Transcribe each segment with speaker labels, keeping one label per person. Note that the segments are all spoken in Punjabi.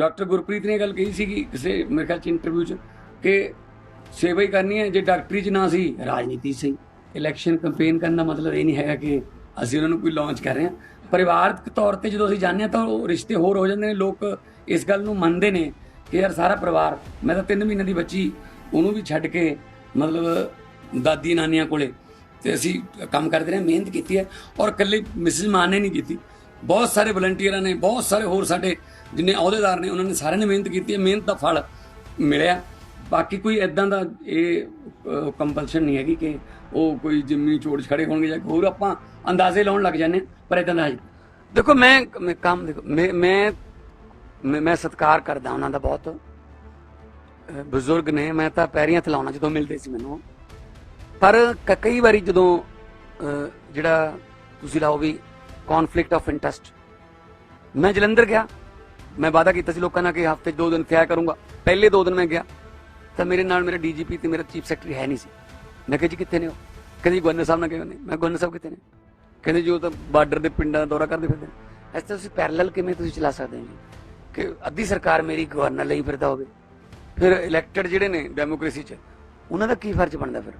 Speaker 1: ਡਾਕਟਰ ਗੁਰਪ੍ਰੀਤ ਨੇ ਇਹ ਗੱਲ ਕਹੀ ਸੀਗੀ ਕਿਸੇ ਮੇਰੇ ਖਿਆਲ ਚ ਇੰਟਰਵਿਊ ਚ ਕਿ ਸੇਵਾ ਹੀ ਕਰਨੀ ਹੈ, ਜੇ ਡਾਕਟਰੀ ਚ ਨਾ ਸੀ, ਰਾਜਨੀਤੀ ਸਹੀ ਇਲੈਕਸ਼ਨ ਕੈਂਪੇਨ ਕਰਨ ਦਾ ਮਤਲਬ ਇਹ ਨਹੀਂ ਹੈਗਾ ਕਿ ਅਸੀਂ ਉਹਨਾਂ ਨੂੰ ਕੋਈ ਲਾਂਚ ਕਰ ਰਹੇ ਹਾਂ। ਪਰਿਵਾਰਕ ਤੌਰ ਤੇ ਜਦੋਂ ਅਸੀਂ ਜਾਂਦੇ ਹਾਂ ਤਾਂ ਉਹ ਰਿਸ਼ਤੇ ਹੋਰ ਹੋ ਜਾਂਦੇ ਨੇ, ਲੋਕ ਇਸ ਗੱਲ ਨੂੰ ਮੰਨਦੇ ਨੇ ਕਿ ਯਾਰ ਸਾਰਾ ਪਰਿਵਾਰ, ਮੈਂ ਤਾਂ 3 ਮਹੀਨੇ ਦੀ ਬੱਚੀ, ਉਹਨੂੰ ਵੀ ਛੱਡ ਕੇ ਮਤਲਬ ਦਾਦੀ ਨਾਨੀਆਂ ਕੋਲੇ ਤੇ ਅਸੀਂ ਕੰਮ ਕਰਦੇ ਰਹੇ, ਮਿਹਨਤ ਕੀਤੀ ਹੈ ਔਰ ਇਕੱਲੇ ਮਿਸਿਸ ਮਾਨ ਨੇ ਨਹੀਂ ਕੀਤੀ। ਬਹੁਤ ਸਾਰੇ ਵਲੰਟੀਅਰਾਂ ਨੇ, ਬਹੁਤ ਸਾਰੇ ਹੋਰ ਸਾਡੇ ਜਿੰਨੇ ਅਹੁਦੇਦਾਰ ਨੇ, ਉਹਨਾਂ ਨੇ ਸਾਰਿਆਂ ਨੇ ਮਿਹਨਤ ਕੀਤੀ ਹੈ, ਮਿਹਨਤ ਦਾ ਫਲ ਮਿਲਿਆ। ਬਾਕੀ ਕੋਈ ਐਦਾਂ ਦਾ ਇਹ ਕੰਪਲਸ਼ਨ ਨਹੀਂ ਹੈਗੀ ਕਿ ਉਹ ਕੋਈ ਜਿੰਮੀ ਚੋੜ 'ਚ ਖੜੇ ਹੋਣਗੇ ਜਾਂ ਹੋਰ ਆਪਾਂ ਅੰਦਾਜ਼ੇ ਲਾਉਣ ਲੱਗ ਜਾਂਦੇ ਪਰ ਐਦਾਂ ਦਾ ਦੇਖੋ, ਮੈਂ ਮੈਂ ਕੰਮ, ਦੇਖੋ, ਮੈਂ ਮੈਂ, ਮੈਂ- ਮੈਂ ਸਤਿਕਾਰ ਕਰਦਾ ਉਹਨਾਂ ਦਾ ਬਹੁਤ। ਬਜ਼ੁਰਗ ਨੇ, ਮੈਂ ਤਾਂ ਪੈਰੀਆਂ ਥਲਾਉਣਾ ਜਦੋਂ ਮਿਲਦੇ ਸੀ ਮੈਨੂੰ। ਪਰ ਕ- ਕਈ ਵਾਰੀ ਜਦੋਂ ਜਿਹੜਾ ਤੁਸੀਂ ਲਾਓ ਵੀ ਕਨਫਲਿਕਟ ਆਫ ਇੰਟਰਸਟ ਮੈਂ ਜਲੰਧਰ ਗਿਆ। ਮੈਂ ਵਾਅਦਾ ਕੀਤਾ ਸੀ ਲੋਕਾਂ ਨਾਲ ਕਿ ਹਫ਼ਤੇ 'ਚ ਦੋ ਦਿਨ ਕਿਆ ਕਰੂੰਗਾ। ਪਹਿਲੇ ਦੋ ਦਿਨ ਮੈਂ ਗਿਆ। ਤਾਂ ਮੇਰੇ ਨਾਲ ਮੇਰਾ ਡੀਜੀਪੀ ਤੇ ਮੇਰਾ ਚੀਫ ਸੈਕਟਰੀ ਹੈ ਨਹੀਂ ਸੀ। ਮੈਂ ਕਿਹਾ ਜੀ ਕਿੱਥੇ ਨੇ ਉਹ? ਕਹਿੰਦੇ ਜੀ ਗਵਰਨਰ ਸਾਹਿਬ ਨਾਲ ਗਏ ਨੇ? ਮੈਂ ਗਵਰਨਰ ਸਾਹਿਬ ਕਿੱਥੇ ਨੇ? ਕਹਿੰਦੇ ਜੀ ਉਹ ਤਾਂ ਬਾਰਡਰ ਦੇ ਪਿੰਡਾਂ ਦਾ ਦੌਰਾ ਕਰਦੇ ਫਿਰਦੇ ਨੇ। ਇਸ ਤਰ੍ਹਾਂ ਤੁਸੀਂ ਪੈਰਲਲ ਕਿਵੇਂ ਤੁਸੀਂ ਚਲਾ ਸਕਦੇ ਹੋ ਜੀ? ਕਿ ਅੱਧੀ ਸਰਕਾਰ ਮੇਰੀ ਗਵਰਨਰ ਲਈ ਫਿਰਦਾ ਹੋਵੇ। ਫਿਰ ਇਲੈਕਟਡ ਜਿਹੜੇ ਨੇ ਡੈਮੋਕ੍ਰੇਸੀ 'ਚ, ਉਹਨਾਂ ਦਾ ਕੀ ਫਰਜ਼ ਬਣਦਾ ਫਿਰ?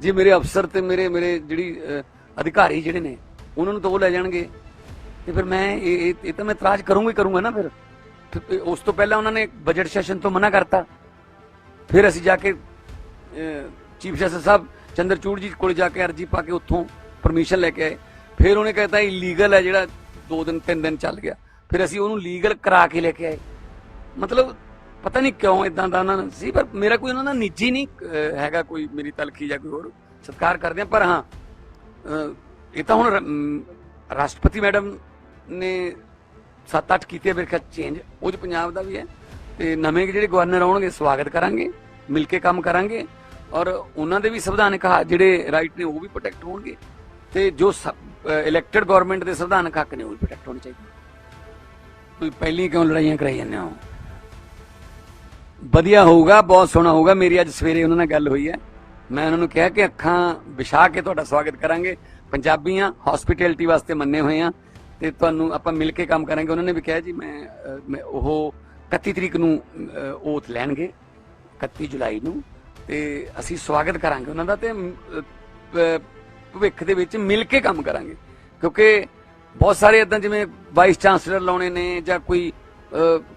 Speaker 1: ਜੇ ਮੇਰੇ ਅਫਸਰ ਤੇ ਮੇਰੇ ਮੇਰੇ ਜਿਹੜੀ ਅਧਿਕਾਰੀ ਜਿਹੜੇ ਨੇ ਉਹਨਾਂ ਨੂੰ ਤਾਂ ਉਹ ਲੈ ਜਾਣਗੇ। ਤੇ ਫਿਰ ਮੈਂ ਇਹ ਇਹ- ਤਾਂ ਮੈਂ ਇਤਰਾਜ਼ ਕਰੂੰਗਾ ਹੀ ਕਰੂੰਗਾ ਨਾ ਫਿਰ। ਉਸ ਤੋਂ ਪਹਿਲਾਂ ਉਹਨਾਂ ਨੇ ਬਜਟ ਸੈਸ਼ਨ ਤੋਂ ਮਨਾ ਕਰਤਾ। ਫਿਰ ਅਸੀਂ ਜਾ ਕੇ ਚੀਫ ਜਸਟਿਸ ਸਾਹਿਬ ਚੰਦਰਚੂੜ ਜੀ ਕੋਲ ਜਾ ਕੇ ਅਰਜੀ ਪਾ ਕੇ ਉੱਥੋਂ ਪਰਮਿਸ਼ਨ ਲੈ ਕੇ ਆਏ। ਫਿਰ ਉਹਨੇ ਕਹਿਤਾ ਇਲੀਗਲ ਹੈ ਜਿਹੜਾ ਦੋ ਦਿਨ, ਤਿੰਨ ਦਿਨ ਚੱਲ ਗਿਆ। ਫਿਰ ਅਸੀਂ ਉਹਨੂੰ ਲੀਗਲ ਕਰਾ ਕੇ ਲੈ ਕੇ ਆਏ। ਮਤਲਬ ਪਤਾ ਨਹੀਂ ਕਿਉਂ ਇਦਾਂ ਦਾ ਉਹਨਾਂ ਨੂੰ ਸੀ, ਪਰ ਮੇਰਾ ਕੋਈ ਉਹਨਾਂ ਦਾ ਨਿੱਜੀ ਨਹੀਂ ਹੈਗਾ ਕੋਈ ਮੇਰੀ ਤਲਖੀ ਜਾਂ ਕੋਈ ਹੋਰ ਸਤਿਕਾਰ ਕਰਦੇ ਆ ਪਰ ਹਾਂ ਇਹ ਤਾਂ ਹੁਣ ਰਾਸ਼ਟਰਪਤੀ ਮੈਡਮ ਨੇ 7-8 ਕੀਤੇ ਮੇਰੇ ਖਿਆਲ ਚੇਂਜ ਉਹ 'ਚ ਪੰਜਾਬ ਦਾ ਵੀ ਹੈ। ਤੇ ਨਵੇਂ ਜਿਹੜੇ ਗਵਰਨਰ ਆਉਣਗੇ, ਸਵਾਗਤ ਕਰਾਂਗੇ, ਮਿਲ ਕੇ ਕੰਮ ਕਰਾਂਗੇ। ਔਰ ਉਹਨਾਂ ਦੇ ਵੀ ਸੰਵਿਧਾਨਕ ਜਿਹੜੇ ਰਾਈਟ ਨੇ, ਉਹ ਵੀ ਪ੍ਰੋਟੈਕਟ ਹੋਣਗੇ। ਤੇ ਜੋ ਇਲੈਕਟਿਡ ਗਵਰਨਮੈਂਟ ਦੇ ਸੰਵਿਧਾਨਕ ਹੱਕ ਨੇ, ਉਹ ਵੀ ਪ੍ਰੋਟੈਕਟ ਹੋਣੇ ਚਾਹੀਦੇ। ਕੋਈ ਪਹਿਲੀ ਕਿਉਂ ਲੜਾਈਆਂ ਕਰਾਈ ਜਾਂਦੇ ਹੋ? ਵਧੀਆ ਹੋਊਗਾ, ਬਹੁਤ ਸੋਹਣਾ ਹੋਊਗਾ। ਮੇਰੀ ਅੱਜ ਸਵੇਰੇ ਉਹਨਾਂ ਨਾਲ ਗੱਲ ਹੋਈ ਹੈ। ਮੈਂ ਉਹਨਾਂ ਨੂੰ ਕਿਹਾ ਕਿ ਅੱਖਾਂ ਵਿਛਾ ਕੇ ਤੁਹਾਡਾ ਸਵਾਗਤ ਕਰਾਂਗੇ। ਪੰਜਾਬੀ ਪੰਜਾਬੀਆਂ ਹਸਪਿਟੈਲਿਟੀ ਵਾਸਤੇ ਮੰਨੇ ਹੋਏ ਆ ਤੇ ਤੁਹਾਨੂੰ ਆਪਾਂ ਮਿਲ ਕੇ ਕੰਮ ਕਰਾਂਗੇ। ਉਹਨਾਂ ਨੇ ਵੀ ਕਿਹਾ ਜੀ, ਮੈਂ ਮੈਂ ਉਹ 31 ਤਰੀਕ ਨੂੰ ਓਥ ਲੈਣਗੇ 31 ਜੁਲਾਈ ਨੂੰ ਤੇ ਅਸੀਂ ਸਵਾਗਤ ਕਰਾਂਗੇ ਉਹਨਾਂ ਦਾ ਤੇ ਭਵਿੱਖ ਦੇ ਵਿੱਚ ਮਿਲ ਕੇ ਕੰਮ ਕਰਾਂਗੇ। ਕਿਉਂਕਿ ਬਹੁਤ ਸਾਰੇ ਇਦਾਂ ਜਿਵੇਂ ਵਾਈਸ ਚਾਂਸਲਰ ਲਾਉਣੇ ਨੇ ਜਾਂ ਕੋਈ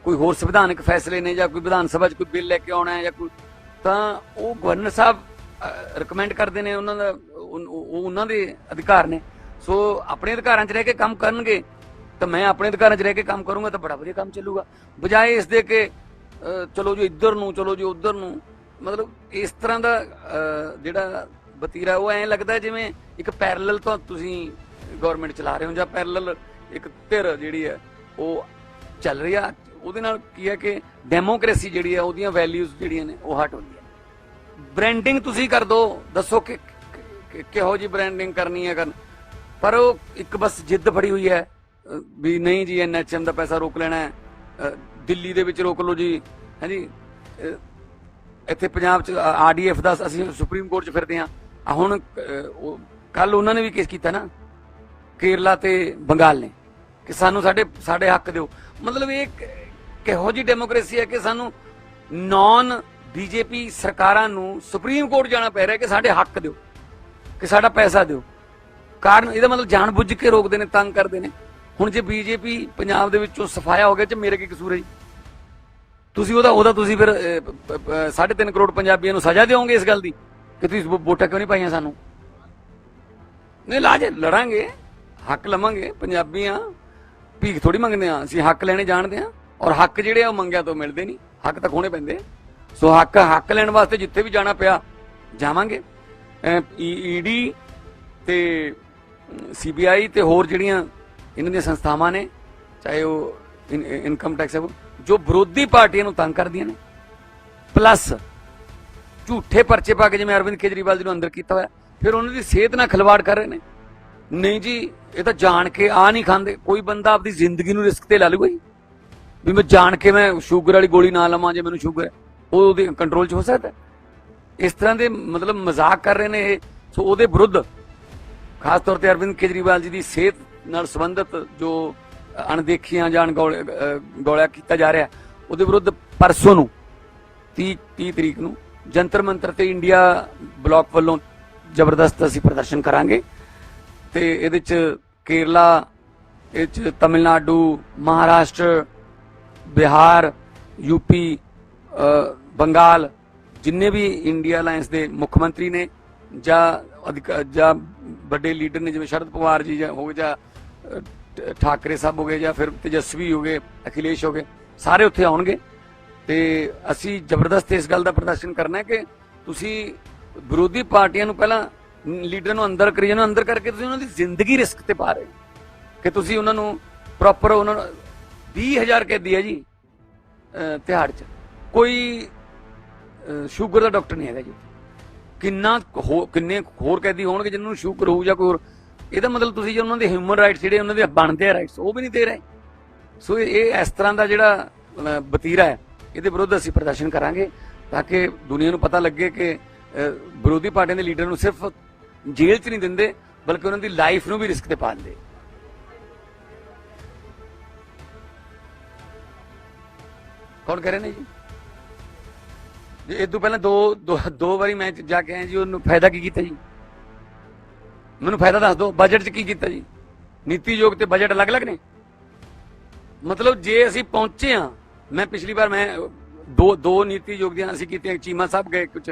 Speaker 1: ਕੋਈ ਹੋਰ ਸੰਵਿਧਾਨਕ ਫੈਸਲੇ ਨੇ ਜਾਂ ਕੋਈ ਵਿਧਾਨ ਸਭਾ 'ਚ ਕੋਈ ਬਿੱਲ ਲੈ ਕੇ ਆਉਣਾ ਹੈ ਜਾਂ ਕੋਈ, ਤਾਂ ਉਹ ਗਵਰਨਰ ਸਾਹਿਬ ਰეკਮੈਂਡ ਕਰਦੇ ਨੇ ਉਹਨਾਂ ਦਾ ਉਹ ਉਹਨਾਂ ਦੇ ਅਧਿਕਾਰ ਨੇ। ਸੋ ਆਪਣੇ ਅਧਿਕਾਰਾਂ 'ਚ ਰਹਿ ਕੇ ਕੰਮ ਕਰਨਗੇ, ਤਾਂ ਮੈਂ ਆਪਣੇ ਅਧਿਕਾਰਾਂ 'ਚ ਰਹਿ ਕੇ ਕੰਮ ਕਰੂੰਗਾ ਤਾਂ ਬੜਾ ਵਧੀਆ ਕੰਮ ਚੱਲੂਗਾ। ਬਜਾਏ ਇਸ ਦੇ ਕਿ ਚਲੋ ਜੀ ਇੱਧਰ ਨੂੰ, ਚਲੋ ਜੀ ਉੱਧਰ ਨੂੰ, ਮਤਲਬ ਇਸ ਤਰ੍ਹਾਂ ਦਾ ਜਿਹੜਾ ਬਤੀਰਾ ਉਹ ਐਂ ਲੱਗਦਾ ਜਿਵੇਂ ਇੱਕ ਪੈਰਲਲ ਤੋਂ ਤੁਸੀਂ ਗਵਰਨਮੈਂਟ ਚਲਾ ਰਹੇ ਹੋ ਜਾਂ ਪੈਰਲਲ ਇੱਕ ਧਿਰ ਜਿਹੜੀ ਹੈ, ਉਹ ਚੱਲ ਰਹੀ। ਆ ਉਹਦੇ ਨਾਲ ਕੀ ਹੈ ਕਿ ਡੈਮੋਕ੍ਰੇਸੀ ਜਿਹੜੀ ਹੈ, ਉਹਦੀਆਂ ਵੈਲਿਊਜ਼ ਜਿਹੜੀਆਂ ਨੇ, ਉਹ ਹਟ ਹੁੰਦੀਆਂ ਬ੍ਰਾਂਡਿੰਗ ਤੁਸੀਂ ਕਰ ਦੋ, ਦੱਸੋ ਕਿ- ਕਿਹੋ ਜੀ ਬ੍ਰਾਂਡਿੰਗ ਕਰਨੀ ਹੈ ਕਰਨ। ਪਰ ਉਹ ਇੱਕ ਬਸ ਜਿੱਦ ਫੜੀ ਹੋਈ ਹੈ ਵੀ ਨਹੀਂ ਜੀ ਐਨਐਚਐਮ ਦਾ ਪੈਸਾ ਰੋਕ ਲੈਣਾ ਹੈ। ਦਿੱਲੀ ਦੇ ਵਿੱਚ ਰੋਕ ਲਓ ਜੀ ਹਾਂਜੀ ਇੱਥੇ ਪੰਜਾਬ ਚ ਆਰਡੀਐਫ ਦਾ ਅਸੀਂ ਸੁਪਰੀਮ ਕੋਰਟ ਚ ਫਿਰਦੇ ਆ ਹੁਣ ਕੱਲ ਉਹਨਾਂ ਨੇ ਵੀ ਕੇਸ ਕੀਤਾ ਨਾ, ਕੇਰਲਾ ਤੇ ਬੰਗਾਲ ਨੇ। ਕਿ ਸਾਨੂੰ ਸਾਡੇ ਸਾਡੇ ਹੱਕ ਦਿਓ। ਮਤਲਬ ਇਹ ਕਿਹੋ ਜੀ ਡੈਮੋਕ੍ਰੇਸੀ ਹੈ ਕਿ ਸਾਨੂੰ ਨਾਨ ਬੀਜੇਪੀ ਸਰਕਾਰਾਂ ਨੂੰ ਸੁਪਰੀਮ ਕੋਰਟ ਜਾਣਾ ਪੈ ਰਿਹਾ ਕਿ ਸਾਡੇ ਹੱਕ ਦਿਓ। ਕਿ ਸਾਡਾ ਪੈਸਾ ਦਿਓ। ਕਾਰਨ ਇਹਦਾ ਮਤਲਬ ਜਾਣ ਬੁੱਝ ਕੇ ਰੋਕਦੇ ਨੇ, ਤੰਗ ਕਰਦੇ ਨੇ। ਹੁਣ ਜੇ ਬੀਜੇਪੀ ਪੰਜਾਬ ਦੇ ਵਿੱਚੋਂ ਸਫਾਇਆ ਹੋ ਗਿਆ ਚ ਮੇਰੇ ਕੀ ਕਸੂਰ ਹੈ ਜੀ? ਤੁਸੀਂ ਉਹਦਾ ਉਹਦਾ ਤੁਸੀਂ ਫਿਰ 3.5 ਕਰੋੜ ਪੰਜਾਬੀਆਂ ਨੂੰ ਸਜ਼ਾ ਦਿਓਗੇ ਇਸ ਗੱਲ ਦੀ? ਕਿ ਤੁਸੀਂ ਵੋਟਾਂ ਕਿਉਂ ਨਹੀਂ ਪਾਈਆਂ ਸਾਨੂੰ? ਨਹੀਂ, ਲਾਜੇ, ਲੜਾਂਗੇ, ਹੱਕ ਲਵਾਂਗੇ। ਪੰਜਾਬੀਆਂ ਭੀਖ ਥੋੜੀ ਮੰਗਦੇ ਆ ਅਸੀਂ ਹੱਕ ਲੈਣੇ ਜਾਣਦੇ ਆ ਔਰ ਹੱਕ ਜਿਹੜੇ ਆ ਉਹ ਮੰਗਿਆ ਤੋਂ ਮਿਲਦੇ ਨਹੀਂ। ਹੱਕ ਤਾਂ ਖੋਣੇ ਪੈਂਦੇ। ਸੋ ਹੱਕ ਹੱਕ ਲੈਣ ਵਾਸਤੇ ਜਿੱਥੇ ਵੀ ਜਾਣਾ ਪਿਆ, ਜਾਵਾਂਗੇ। ਈਡੀ e- ਤੇ ਸੀਬੀਆਈ ਤੇ ਹੋਰ ਜਿਹੜੀਆਂ ਇਹਨਾਂ ਦੀਆਂ ਸੰਸਥਾਵਾਂ ਨੇ, ਚਾਹੇ ਉਹ ਇਨਕਮ ਟੈਕਸ ਹੈ, ਜੋ ਵਿਰੋਧੀ ਪਾਰਟੀਆਂ ਨੂੰ ਤੰਗ ਕਰਦੀਆਂ ਨੇ ਪਲੱਸ ਝੂਠੇ ਪਰਚੇ ਪਾ ਕੇ ਜਿਵੇਂ ਅਰਵਿੰਦ ਕੇਜਰੀਵਾਲ ਜੀ ਨੂੰ ਅੰਦਰ ਕੀਤਾ ਹੋਇਆ, ਫਿਰ ਉਹਨਾਂ ਦੀ ਸਿਹਤ ਨਾਲ ਖਿਲਵਾੜ ਕਰ ਰਹੇ ਨੇ। ਨਹੀਂ ਜੀ, ਇਹ ਤਾਂ ਜਾਣ ਕੇ ਆ ਨਹੀਂ ਖਾਂਦੇ, ਕੋਈ ਬੰਦਾ ਆਪਣੀ ਜ਼ਿੰਦਗੀ ਨੂੰ ਰਿਸਕ ਤੇ ਲਾ ਲੂਗਾ ਜੀ। ਵੀ ਮੈਂ ਜਾਣ ਕੇ ਮੈਂ ਸ਼ੂਗਰ ਵਾਲੀ ਗੋਲੀ ਨਾ ਲਵਾਂ ਜੇ ਮੈਨੂੰ ਸ਼ੂਗਰ ਹੈ, ਉਹ ਉਹਦੇ ਕੰਟਰੋਲ 'ਚ ਹੋ ਸਕਦਾ ਇਸ ਤਰ੍ਹਾਂ ਦੇ ਮਤਲਬ ਮਜ਼ਾਕ ਕਰ ਰਹੇ ਨੇ ਇਹ। ਸੋ ਉਹਦੇ ਵਿਰੁੱਧ ਖਾਸ ਤੌਰ ਤੇ ਅਰਵਿੰਦ ਕੇਜਰੀਵਾਲ ਜੀ ਦੀ ਸਿਹਤ ਨਾਲ ਸੰਬੰਧਿਤ ਜੋ ਅਣਦੇਖੀਆਂ ਜਾਣ ਗੌਲ- ਗੌਲਿਆ ਕੀਤਾ ਜਾ ਰਿਹਾ ਉਹਦੇ ਵਿਰੁੱਧ ਪਰਸੋਂ ਨੂੰ 30 30 ਤਰੀਕ ਨੂੰ ਜੰਤਰ ਮੰਤਰ ਤੇ ਇੰਡੀਆ ਬਲਾਕ ਵੱਲੋਂ ਜ਼ਬਰਦਸਤ ਅਸੀਂ ਪ੍ਰਦਰਸ਼ਨ ਕਰਾਂਗੇ। ਤੇ ਇਹਦੇ ਚ ਕੇਰਲਾ ਇਹ ਚ ਤਮਿਲਨਾਡੂ ਮਹਾਰਾਸ਼ਟਰ ਬਿਹਾਰ ਯੂਪੀ ਅ, ਬੰਗਾਲ ਜਿੰਨੇ ਵੀ ਇੰਡੀਆ ਅਲਾਈਅੰਸ ਦੇ ਮੁੱਖ ਮੰਤਰੀ ਨੇ ਜਾਂ ਅਧਿਕ- ਜਾਂ ਵੱਡੇ ਲੀਡਰ ਨੇ ਜਿਵੇਂ ਸ਼ਰਦ ਪਵਾਰ ਜੀ ਜਾਂ ਹੋ ਗਏ ਜਾਂ ਠਾਕਰੇ ਸਾਹਿਬ ਹੋ ਗਏ ਜਾਂ ਫਿਰ ਤੇਜਸਵੀ ਹੋ ਗਏ ਅਖਿਲੇਸ਼ ਹੋ ਗਏ ਸਾਰੇ ਉੱਥੇ ਆਉਣਗੇ। ਤੇ ਅਸੀਂ ਜ਼ਬਰਦਸਤ ਇਸ ਗੱਲ ਦਾ ਪ੍ਰਦਰਸ਼ਨ ਕਰਨਾ ਹੈ ਕਿ ਤੁਸੀਂ ਵਿਰੋਧੀ ਪਾਰਟੀਆਂ ਨੂੰ ਪਹਿਲਾਂ ਲੀਡਰ ਨੂੰ ਅੰਦਰ ਕਰੀ ਜਾਂਦੇ ਹੋ, ਅੰਦਰ ਕਰਕੇ ਤੁਸੀਂ ਉਹਨਾਂ ਦੀ ਜ਼ਿੰਦਗੀ ਰਿਸਕ ਤੇ ਪਾ ਰਹੇ ਕਿ ਤੁਸੀਂ ਉਹਨਾਂ ਨੂੰ ਪ੍ਰੋਪਰ ਉਹਨਾਂ ਨੂੰ 20000 ਕੈਦੀ ਹੈ ਜੀ ਅਹ ਤਿਹਾੜ ਚ। ਕੋਈ ਸ਼ੂਗਰ ਦਾ ਡਾਕਟਰ ਨਹੀਂ ਹੈਗਾ ਜੀ। ਕਿੰਨਾ ਹੋ- ਕਿੰਨੇ ਹੋਰ ਕੈਦੀ ਹੋਣਗੇ ਜਿਨ੍ਹਾਂ ਨੂੰ ਸ਼ੂਗਰ ਹੋਊ ਜਾਂ ਕੋਈ ਹੋਰ? ਇਹਦਾ ਮਤਲਬ ਤੁਸੀਂ ਜੇ ਉਹਨਾਂ ਦੇ ਹਿਊਮਨ ਰਾਈਟਸ ਜਿਹੜੇ ਉਹਨਾਂ ਦੇ ਬਣਦੇ ਆ ਰਾਈਟਸ ਉਹ ਵੀ ਨਹੀਂ ਦੇ ਰਹੇ। ਸੋ ਇਹ ਇਸ ਤਰ੍ਹਾਂ ਦਾ ਜਿਹੜਾ ਅਹ, ਵਤੀਰਾ ਹੈ ਇਹਦੇ ਵਿਰੁੱਧ ਅਸੀਂ ਪ੍ਰਦਰਸ਼ਨ ਕਰਾਂਗੇ ਤਾਂ ਕਿ ਦੁਨੀਆ ਨੂੰ ਪਤਾ ਲੱਗੇ ਕਿ ਵਿਰੋਧੀ ਪਾਰਟੀਆਂ ਦੇ ਲੀਡਰ ਨੂੰ ਸਿਰਫ ਜੇਲ੍ਹ 'ਚ ਨਹੀਂ ਦਿੰਦੇ ਬਲਕਿ ਉਹਨਾਂ ਦੀ ਲਾਈਫ ਨੂੰ ਵੀ ਰਿਸਕ ਤੇ ਪਾ ਦਿੰਦੇ ਕੌਣ ਕਹਿ ਰਹੇ ਨੇ ਜੀ? ਇਹ ਤੋਂ ਪਹਿਲਾਂ ਦੋ, ਦੋ- ਦੋ ਵਾਰੀ ਮੈਂ ਜਾ ਕੇ ਆਇਆ ਜੀ, ਉਹਨੂੰ ਫਾਇਦਾ ਕੀ ਕੀਤਾ ਜੀ? ਮੈਨੂੰ ਫਾਇਦਾ ਦੱਸ ਦਿਓ ਬਜਟ 'ਚ ਕੀ ਕੀਤਾ ਜੀ? ਨੀਤੀ ਯੋਗ ਤੇ ਬਜਟ ਅਲੱਗ-ਅਲੱਗ ਨੇ? ਮਤਲਬ ਜੇ ਅਸੀਂ ਪਹੁੰਚੇ ਆ ਮੈਂ ਪਿਛਲੀ ਵਾਰ ਮੈਂ, ਦੋ ਦੋ ਨੀਤੀ ਯੋਗ ਦੀਆਂ ਅਸੀਂ ਕੀਤੀਆਂ ਚੀਮਾ ਸਾਹਿਬ ਗਏ ਕੁਝ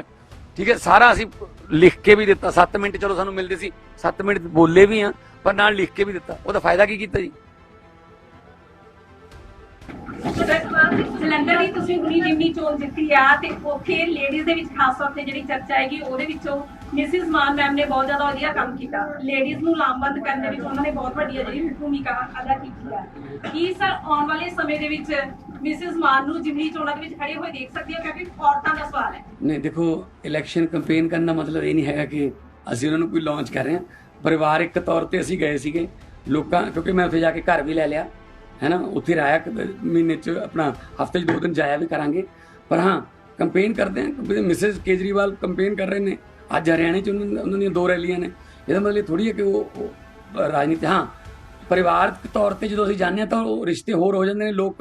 Speaker 1: ਠੀਕ ਹੈ, ਸਾਰਾ ਅਸੀਂ ਲਿਖ ਕੇ ਵੀ ਦਿੱਤਾ 7 ਮਿੰਟ ਚਲੋ ਸਾਨੂੰ ਮਿਲਦੇ ਸੀ 7 ਮਿੰਟ ਬੋਲੇ ਵੀ ਆ ਪਰ ਨਾਲ ਲਿਖ ਕੇ ਵੀ ਦਿੱਤਾ, ਉਹਦਾ ਫਾਇਦਾ ਕੀ ਕੀਤਾ ਜੀ?
Speaker 2: ਜਲੰਧਰ ਦੀ ਤੁਸੀਂ ਹੁਣੀ ਜਿੰਨੀ ਚੋਣ ਜਿੱਤੀ ਆ ਤੇ ਉੱਥੇ ਲੇਡੀਜ਼ ਦੇ ਵਿੱਚ ਖਾਸ ਤੌਰ ਤੇ ਜਿਹੜੀ ਚਰਚਾ ਹੈਗੀ, ਉਹਦੇ ਵਿੱਚੋਂ ਮਿਸਿਸ ਮਾਨ ਮੈਮ ਨੇ ਬਹੁਤ ਜ਼ਿਆਦਾ ਵਧੀਆ ਕੰਮ ਕੀਤਾ। ਲੇਡੀਜ਼ ਨੂੰ ਲਾਮਬੰਦ ਕਰਨ ਦੇ ਵਿੱਚ ਉਹਨਾਂ ਨੇ ਬਹੁਤ ਵੱਡੀ ਜਿਹੜੀ ਭੂਮਿਕਾ ਅਦਾ ਕੀਤੀ ਹੈ ਕੀ ਸਰ ਆਉਣ ਵਾਲੇ ਸਮੇਂ ਦੇ ਵਿੱਚ ਮਿਸਿਸ ਮਾਨ ਨੂੰ ਜਿਮਨੀ ਚੋਣਾਂ ਦੇ ਵਿੱਚ ਖੜੇ ਹੋਏ ਦੇਖ ਸਕਦੇ ਹੋ? ਕਿਉਂਕਿ ਔਰਤਾਂ ਦਾ ਸਵਾਲ ਹੈ।
Speaker 1: ਨਹੀਂ, ਦੇਖੋ ਇਲੈਕਸ਼ਨ ਕੈਂਪੇਨ ਕਰਨ ਦਾ ਮਤਲਬ ਇਹ ਨਹੀਂ ਹੈਗਾ ਕਿ ਅਸੀਂ ਉਹਨਾਂ ਨੂੰ ਕੋਈ ਲਾਂਚ ਕਰ ਰਹੇ ਹਾਂ। ਪਰਿਵਾਰਿਕ ਤੌਰ ਤੇ ਅਸੀਂ ਗਏ ਸੀਗੇ। ਲੋਕਾਂ, ਕਿਉਂਕਿ ਮੈਂ ਉੱਥੇ ਜਾ ਕੇ ਘਰ ਵੀ ਲੈ ਲਿਆ। ਹੈ ਨਾ? ਉੱਥੇ ਰਾਇਆ ਮਹੀਨੇ ਚ ਆਪਣਾ ਹਫ਼ਤੇ ਚ ਦੋ ਦਿਨ ਜਾਇਆ ਵੀ ਕਰਾਂਗੇ। ਪਰ ਹਾਂ, ਕੈਂਪੇਨ ਕਰਦੇ ਹਾਂ ਮਿਸਿਸ ਕੇਜਰੀਵਾਲ ਕੈਂਪੇਨ ਕਰ ਰਹੇ ਨੇ। ਅੱਜ ਹਰਿਆਣੇ ਚ ਉਹਨਾਂ ਉਹਨਾਂ ਦੀਆਂ ਦੋ ਰੈਲੀਆਂ ਨੇ। ਇਹਦਾ ਮਤਲਬ ਇਹ ਥੋੜੀ ਹੈ ਕਿ ਉਹ ਰਾਜਨੀਤੀ ਹਾਂ, ਪਰਿਵਾਰਕ ਤੌਰ ਤੇ ਜਦੋਂ ਅਸੀਂ ਜਾਂਦੇ ਹਾਂ ਤਾਂ ਉਹ ਰਿਸ਼ਤੇ ਹੋਰ ਹੋ ਜਾਂਦੇ ਨੇ। ਲੋਕ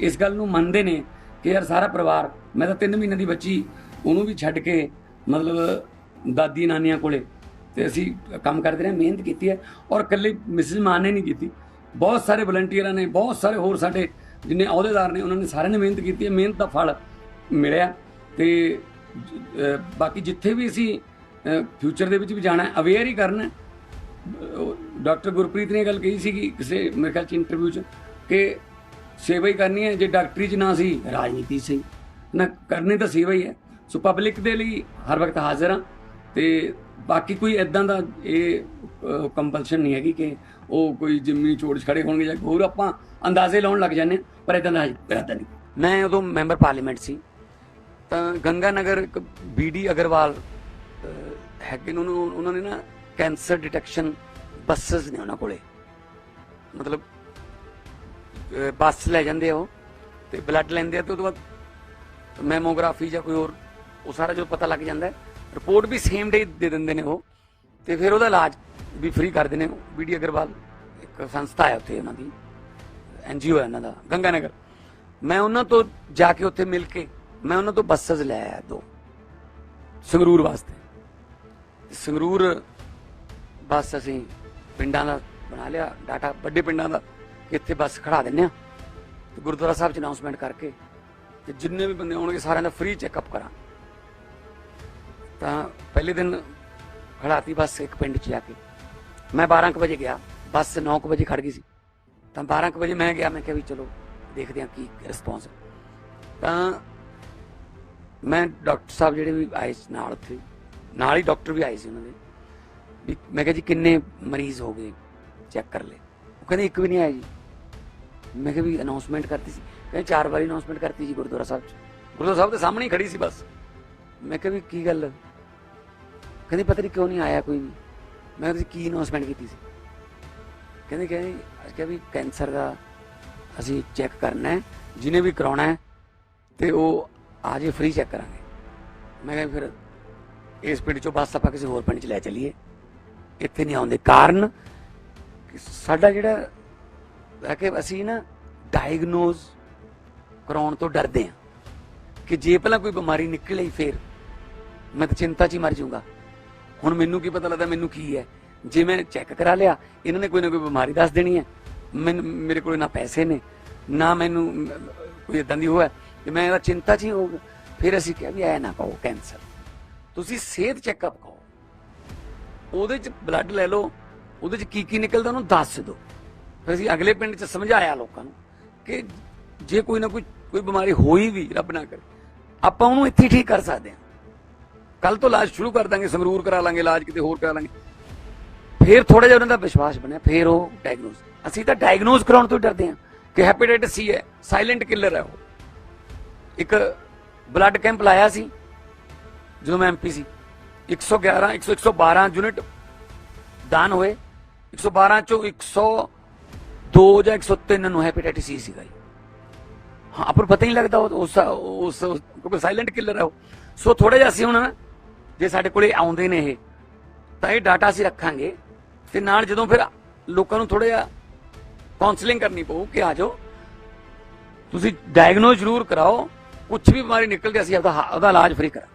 Speaker 1: ਇਸ ਗੱਲ ਨੂੰ ਮੰਨਦੇ ਨੇ ਕਿ ਯਾਰ ਸਾਰਾ ਪਰਿਵਾਰ, ਮੈਂ ਤਾਂ 3 ਮਹੀਨੇ ਦੀ ਬੱਚੀ, ਉਹਨੂੰ ਵੀ ਛੱਡ ਕੇ ਮਤਲਬ ਦਾਦੀ ਨਾਨੀਆਂ ਕੋਲੇ ਤੇ ਅਸੀਂ ਕੰਮ ਕਰਦੇ ਰਹੇ, ਮਿਹਨਤ ਕੀਤੀ ਹੈ। ਔਰ ਇਕੱਲੇ ਮਿਸਿਸ ਮਾਨ ਨੇ ਨਹੀਂ ਕੀਤੀ। ਬਹੁਤ ਸਾਰੇ ਵਲੰਟੀਅਰਾਂ ਨੇ, ਬਹੁਤ ਸਾਰੇ ਹੋਰ ਸਾਡੇ ਜਿੰਨੇ ਅਹੁਦੇਦਾਰ ਨੇ, ਉਹਨਾਂ ਨੇ ਸਾਰਿਆਂ ਨੇ ਮਿਹਨਤ ਕੀਤੀ ਹੈ, ਮਿਹਨਤ ਦਾ ਫਲ ਮਿਲਿਆ ਤੇ ਬਾਕੀ ਜਿੱਥੇ ਵੀ ਅਸੀਂ ਫਿਊਚਰ ਦੇ ਵਿੱਚ ਵੀ ਜਾਣਾ ਹੈ ਅਵੇਅਰ ਹੀ ਕਰਨਾ ਡਾਕਟਰ ਗੁਰਪ੍ਰੀਤ ਨੇ ਇਹ ਗੱਲ ਕਹੀ ਸੀ ਕਿ ਕਿਸੇ, ਮੇਰੇ ਖਿਆਲ ਚ ਇੰਟਰਵਿਊ ਚ, ਕਿ ਸੇਵਾ ਹੀ ਕਰਨੀ ਹੈ, ਜੇ ਡਾਕਟਰੀ ਚ ਨਾ ਸੀ ਰਾਜਨੀਤੀ ਸੀ ਨਾ ਕਰਨੀ ਤਾਂ ਸੇਵਾ ਹੀ ਹੈ। ਸੋ ਪਬਲਿਕ ਦੇ ਲਈ ਹਰ ਵਕਤ ਹਾਜ਼ਰ ਹਾਂ ਤੇ ਬਾਕੀ ਕੋਈ ਐਦਾਂ ਦਾ ਇਹ ਕੰਪਲਸ਼ਨ ਨਹੀਂ ਹੈਗੀ ਕਿ ਉਹ ਕੋਈ ਜਿੰਮੀ ਚੋੜ 'ਚ ਖੜੇ ਹੋਣਗੇ ਜਾਂ ਹੋਰ ਆਪਾਂ ਅੰਦਾਜ਼ੇ ਲਾਉਣ ਲੱਗ ਜਾਂਦੇ ਹਾਂ, ਪਰ ਐਦਾਂ ਦਾ ਇਰਾਦਾ ਨਹੀਂ। ਮੈਂ ਉਦੋਂ ਮੈਂਬਰ ਪਾਰਲੀਮੈਂਟ ਸੀ ਤਾਂ ਗੰਗਾ ਨਗਰ ਇੱਕ ਬੀਡੀ ਅਗਰਵਾਲ ਅਹ, ਹੈਗੇ ਨੇ ਉਹਨੂੰ ਉਹਨਾਂ ਨੇ ਨਾ ਕੈਂਸਰ ਡਿਟੈਕਸ਼ਨ ਬੱਸਸ ਨੇ ਉਹਨਾਂ ਕੋਲੇ। ਮਤਲਬ ਬੱਸ ਲੈ ਜਾਂਦੇ ਆ ਉਹ ਤੇ ਬਲੱਡ ਲੈਂਦੇ ਆ ਤੇ ਉਹਦੇ ਬਾਅਦ ਮੈਮੋਗ੍ਰਾਫੀ ਜਾਂ ਕੋਈ ਹੋਰ ਉਹ ਸਾਰਾ ਜੋ ਪਤਾ ਲੱਗ ਜਾਂਦਾ ਹੈ ਰਿਪੋਰਟ ਵੀ ਸੇਮ ਡੇ ਦੇ ਦਿੰਦੇ ਨੇ ਉਹ। ਤੇ ਫਿਰ ਉਹਦਾ ਇਲਾਜ ਵੀ ਫ੍ਰੀ ਕਰਦੇ ਨੇ। ਬੀਡੀ ਅਗਰਵਾਲ ਇੱਕ ਸੰਸਥਾ ਹੈ ਉੱਥੇ ਉਹਨਾਂ ਦੀ। ਐਨਜੀਓ ਹੈ ਉਹਨਾਂ ਦਾ ਗੰਗਾ ਨਗਰ ਮੈਂ ਉਹਨਾਂ ਤੋਂ ਜਾ ਕੇ ਉੱਥੇ ਮਿਲ ਕੇ, ਮੈਂ ਉਹਨਾਂ ਤੋਂ ਬੱਸਸ ਲੈ ਆਇਆ ਦੋ। ਸੰਗਰੂਰ ਵਾਸਤੇ। ਸੰਗਰੂਰ ਬੱਸ ਅਸੀਂ ਪਿੰਡਾਂ ਦਾ ਬਣਾ ਲਿਆ, ਡਾਟਾ ਵੱਡੇ ਪਿੰਡਾਂ ਦਾ ਇੱਥੇ ਬੱਸ ਖੜਾ ਦਿੰਨੇ ਆ ਤੇ ਗੁਰਦੁਆਰਾ ਸਾਹਿਬ ਚ ਅਨਾਉਂਸਮੈਂਟ ਕਰਕੇ, ਤੇ ਜਿੰਨੇ ਵੀ ਬੰਦੇ ਆਉਣਗੇ ਸਾਰਿਆਂ ਦਾ ਫ੍ਰੀ ਚੈੱਕਅਪ ਕਰਾਂ ਤਾਂ ਪਹਿਲੇ ਦਿਨ ਖੜਾਤੀ ਬੱਸ ਇੱਕ ਪਿੰਡ ਚ ਜਾ ਕੇ। ਮੈਂ 12 ਕੁ ਵਜੇ ਗਿਆ, ਬੱਸ 9 ਕੁ ਵਜੇ ਖੜ ਗਈ ਸੀ। ਤਾਂ 12 ਕੁ ਵਜੇ ਮੈਂ ਗਿਆ, ਮੈਂ ਕਿਹਾ ਵੀ ਚਲੋ ਦੇਖਦੇ ਹਾਂ ਕੀ ਰਿਸਪੌਂਸ ਤਾਂ ਮੈਂ ਡਾਕਟਰ ਸਾਹਿਬ ਜਿਹੜੇ ਵੀ ਆਏ ਸੀ ਨਾਲ ਉੱਥੇ, ਨਾਲ ਹੀ ਡਾਕਟਰ ਵੀ ਆਏ ਸੀ ਉਹਨਾਂ ਦੇ। ਵੀ ਮੈਂ ਕਿਹਾ ਜੀ ਕਿੰਨੇ ਮਰੀਜ਼ ਹੋ ਗਏ, ਚੈੱਕ ਕਰ ਲੈ ਉਹ ਕਹਿੰਦੇ ਇੱਕ ਵੀ ਨਹੀਂ ਆਇਆ ਜੀ। ਮੈਂ ਕਿਹਾ ਵੀ ਅਨਾਉਂਸਮੈਂਟ ਕਰਤੀ ਸੀ। ਕਹਿੰਦੇ ਚਾਰ ਵਾਰੀ ਅਨਾਉਂਸਮੈਂਟ ਕਰਤੀ ਜੀ ਗੁਰਦੁਆਰਾ ਸਾਹਿਬ ਚ। ਗੁਰਦੁਆਰਾ ਸਾਹਿਬ ਦੇ ਸਾਹਮਣੇ ਹੀ ਖੜੀ ਸੀ ਬਸ। ਮੈਂ ਕਿਹਾ ਵੀ ਕੀ ਗੱਲ? ਕਹਿੰਦੇ, ਪਤਾ ਨਹੀਂ ਕਿਉਂ ਨਹੀਂ ਆਇਆ ਕੋਈ ਵੀ? ਮੈਂ ਕਿਹਾ, ਤੁਸੀਂ ਕੀ ਅਨਾਉਂਸਮੈਂਟ ਕੀਤੀ ਸੀ? ਕਹਿੰਦੇ ਕਹਿੰਦੇ ਅੱਜ ਕਿਹਾ ਵੀ ਕੈਂਸਰ ਦਾ ਅਸੀਂ ਚੈੱਕ ਕਰਨਾ ਹੈ, ਜਿਹਨੇ ਵੀ ਕਰਾਉਣਾ ਹੈ, ਤੇ ਉਹ ਆ ਜੇ ਫ੍ਰੀ ਚੈੱਕ ਕਰਾਂਗੇ। ਮੈਂ ਕਿਹਾ, ਫਿਰ ਇਸ ਪਿੰਡ ਚੋਂ ਬੱਸ ਆਪਾਂ ਕਿਸੇ ਹੋਰ ਪਿੰਡ ਚ ਲੈ ਚਲੀਏ। ਇੱਥੇ ਨਹੀਂ ਆਉਂਦੇ ਕਾਰਨ ਸਾਡਾ ਜਿਹੜਾ ਹੈ ਕਿ ਅਸੀਂ ਨਾ ਡਾਇਗਨੋਜ਼ ਕਰਾਉਣ ਤੋਂ ਡਰਦੇ ਆ ਕਿ ਜੇ ਪਹਿਲਾਂ ਕੋਈ ਬਿਮਾਰੀ ਨਿਕਲ ਆਈ ਫੇਰ, ਮੈਂ ਤਾਂ ਚਿੰਤਾ 'ਚ ਹੀ ਮਰ ਜਾਊਂਗਾ। ਹੁਣ ਮੈਨੂੰ ਕੀ ਪਤਾ ਲੱਗਦਾ ਮੈਨੂੰ ਕੀ ਹੈ? ਜੇ ਮੈਂ ਚੈੱਕ ਕਰਾ ਲਿਆ, ਇਹਨਾਂ ਨੇ ਕੋਈ ਨਾ ਕੋਈ ਬਿਮਾਰੀ ਦੱਸ ਦੇਣੀ ਹੈ। ਮੈਨੂੰ, ਮੇਰੇ ਕੋਲ ਨਾ ਪੈਸੇ ਨੇ, ਨਾ ਮੈਨੂੰ ਕੋਈ ਇਦਾਂ ਦੀ ਹੋਇਆ ਤੇ ਮੈਂ ਇਹਦਾ ਚਿੰਤਾ 'ਚ ਹੀ ਹੋਊਗਾ ਫਿਰ ਅਸੀਂ ਕਿਹਾ ਵੀ ਐ ਨਾ ਕਹੋ, ਕੈਂਸਰ। ਤੁਸੀਂ ਸਿਹਤ ਚੈੱਕਅਪ ਕਹੋ। ਉਹਦੇ 'ਚ ਬਲੱਡ ਲੈ ਲਓ, ਉਹਦੇ 'ਚ ਕੀ ਕੀ ਨਿਕਲਦਾ ਉਹਨੂੰ ਦੱਸ ਦਿਓ। ਫਿਰ ਅਸੀਂ ਅਗਲੇ ਪਿੰਡ 'ਚ ਸਮਝਾਇਆ ਲੋਕਾਂ ਨੂੰ ਕਿ ਜੇ ਕੋਈ ਨਾ ਕੋਈ ਕੋਈ ਬਿਮਾਰੀ ਹੋਈ ਵੀ ਰੱਬ ਨਾ ਕਰੇ, ਆਪਾਂ ਉਹਨੂੰ ਇੱਥੇ ਠੀਕ ਕਰ ਸਕਦੇ ਹਾਂ। ਕੱਲ ਤੋਂ ਇਲਾਜ ਸ਼ੁਰੂ ਕਰ ਦਾਂਗੇ, ਸੰਗਰੂਰ ਕਰਾ ਲਾਂਗੇ, ਇਲਾਜ ਕਿਤੇ ਹੋਰ ਕਰਾ ਲਾਂਗੇ। ਫਿਰ ਥੋੜਾ ਜਿਹਾ ਉਹਨਾਂ ਦਾ ਵਿਸ਼ਵਾਸ ਬਣਿਆ, ਫਿਰ ਉਹ ਡਾਇਗਨੋਸ ਅਸੀਂ ਤਾਂ ਡਾਇਗਨੋਸ ਕਰਾਉਣ ਤੋਂ ਹੀ ਡਰਦੇ ਹਾਂ ਕਿ ਹੈਪੇਟਾਈਟਸ ਸੀ ਹੈ ਸਾਇਲੈਂਟ ਕਿਲਰ ਹੈ ਉਹ। ਇੱਕ ਬਲੱਡ ਕੈਂਪ ਲਾਇਆ ਸੀ, ਜਦੋਂ ਮੈਂ ਐਮਪੀ ਸੀ। 111 100 112 ਯੂਨਿਟ ਦਾਨ ਹੋਏ। 112 ਚੋਂ 102 ਜਾਂ 103 ਨੂੰ ਹੈਪੇਟਾਈਟਸ ਸੀ ਸੀਗਾ ਹਾਂ, ਆਪਾਂ ਪਤਾ ਹੀ ਨਹੀਂ ਲੱਗਦਾ ਉਹ- ਉਸ ਉਸ ਕਿਉਂਕਿ ਸਾਇਲੈਂਟ ਕਿਲਰ ਹੈ ਉਹ। ਸੋ ਥੋੜਾ ਜਿਹਾ ਅਸੀਂ ਹੁਣ ਜੇ ਸਾਡੇ ਕੋਲੇ ਆਉਂਦੇ ਨੇ ਇਹ, ਤਾਂ ਇਹ ਡਾਟਾ ਅਸੀਂ ਰੱਖਾਂਗੇ ਤੇ ਨਾਲ ਜਦੋਂ ਫਿਰ ਲੋਕਾਂ ਨੂੰ ਥੋੜਾ ਜਿਹਾ ਕਾਉਂਸਲਿੰਗ ਕਰਨੀ ਪਊ ਕਿ ਆ ਜਾਓ, ਤੁਸੀਂ ਡਾਇਗਨੋਸ ਜ਼ਰੂਰ ਕਰਾਓ ਕੁਝ ਵੀ ਬਿਮਾਰੀ ਨਿਕਲ ਕੇ ਅਸੀਂ ਆਪਦਾ ਉਹਦਾ ਇਲਾਜ ਫ੍ਰੀ ਕਰਾਂ